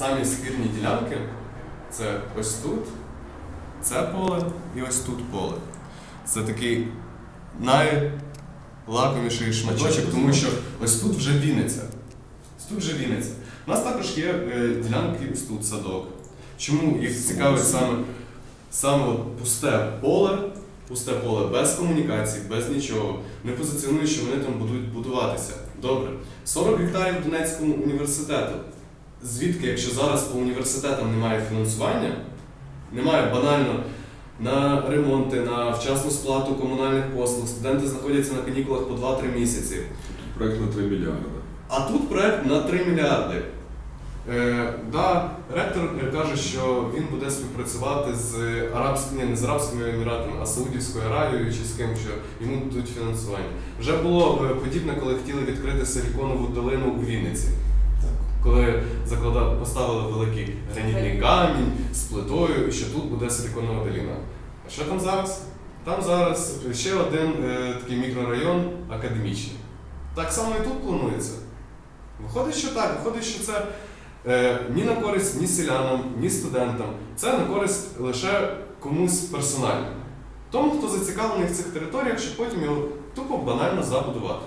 самі спірні ділянки це ось тут, це поле і ось тут поле. Це такий найлакоміший шматочок, тому що ось тут вже Вінниця. Ось тут вже Вінниця. У нас також є е, ділянки ось тут садок. Чому їх цікавить саме, саме пусте поле, пусте поле без комунікацій, без нічого. Не позиціонують, що вони там будуть будуватися. Добре. 40 гектарів Донецькому університету. Звідки, якщо зараз по університетам немає фінансування, немає банально на ремонти, на вчасну сплату комунальних послуг, студенти знаходяться на канікулах по 2-3 місяці. Проект на 3 мільярди. А тут проект на 3 мільярди. Е, да, ректор каже, що він буде співпрацювати з арабськими, не з Арабськими Еміратами, а Саудівською Аравією чи з ким, що йому дадуть фінансування. Вже було е, подібне, коли хотіли відкрити силіконову долину у Вінниці. Коли закладали, поставили великий гранітний камінь з плитою, і що тут буде силіконова долина. А що там зараз? Там зараз ще один е, такий мікрорайон академічний. Так само і тут планується. Виходить, що так, виходить, що це е, ні на користь ні селянам, ні студентам. Це на користь лише комусь персонально. Тому, хто зацікавлений в цих територіях, щоб потім його тупо банально забудувати.